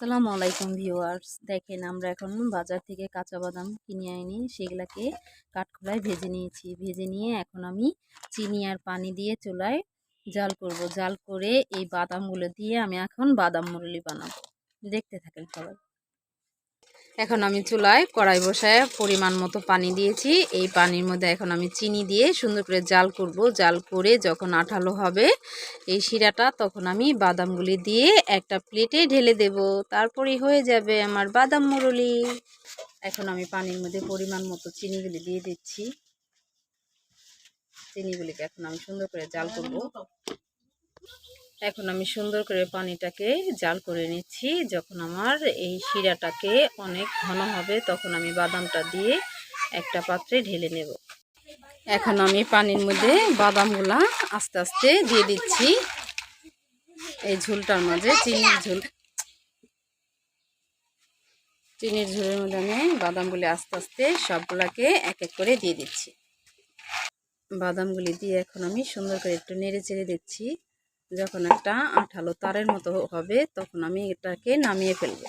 আসসালামু আলাইকুম ভিউয়ার্স। দেখেন, আমরা এখন বাজার থেকে কাঁচা বাদাম কিনে আনি সেগুলাকে কাঠখোলায় ভেজে নিয়েছি। ভেজে নিয়ে এখন আমি চিনি আর পানি দিয়ে চুলায় জাল করব। জাল করে এই বাদামগুলো দিয়ে আমি এখন বাদাম মুরলি বানাবো। দেখতে থাকেন সবাই। এখন আমি চুলায় কড়াই বসায় পরিমাণ মতো পানি দিয়েছি। এই পানির মধ্যে এখন আমি চিনি দিয়ে সুন্দর করে জাল করব। জাল করে যখন আঠালো হবে এই শিরাটা, তখন আমি বাদামগুলি দিয়ে একটা প্লেটে ঢেলে দেব। তারপরেই হয়ে যাবে আমার বাদাম মুরলি। এখন আমি পানির মধ্যে পরিমাণ মতো চিনিগুলি দিয়ে দিচ্ছি। চিনিগুলিকে এখন আমি সুন্দর করে জাল করব। এখন আমি সুন্দর করে পানিটাকে জাল করে নিচ্ছি। যখন আমার এই শিরাটাকে অনেক ঘন হবে, তখন আমি বাদামটা দিয়ে একটা পাত্রে ঢেলে নেব। এখন আমি পানির মধ্যে বাদামগুলা আস্তে আস্তে দিয়ে দিচ্ছি। এই ঝুলটার মাঝে চিনির ঝুল। চিনির ঝুলের মধ্যে আমি বাদামগুলি আস্তে আস্তে সবগুলাকে এক এক করে দিয়ে দিচ্ছি। বাদামগুলি দিয়ে এখন আমি সুন্দর করে একটু নেড়ে চেড়ে দিচ্ছি। যখন একটা আঠালো তারের মতো হবে তখন আমি এটাকে নামিয়ে ফেলব।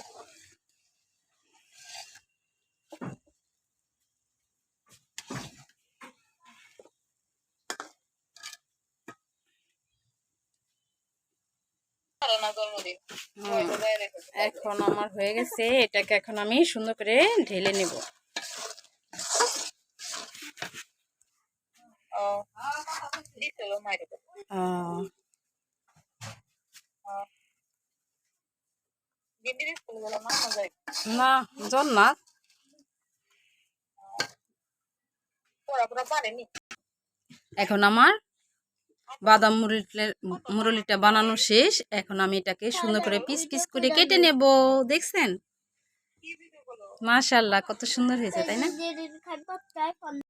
এখন আমার হয়ে গেছে এটাকে এখন আমি সুন্দর করে ঢেলে নেব। আহ, না জল না এখন আমার বাদাম মুরলিটা বানানো শেষ। এখন আমি এটাকে সুন্দর করে পিস পিস করে কেটে নেব। দেখছেন? মাশাল্লাহ কত সুন্দর হয়েছে, তাই না?